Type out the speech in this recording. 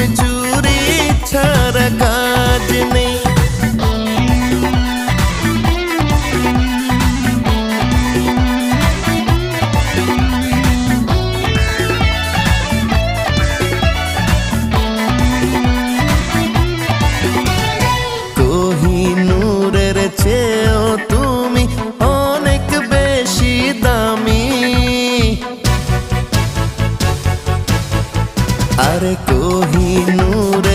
Into. to আরে কোহিনুর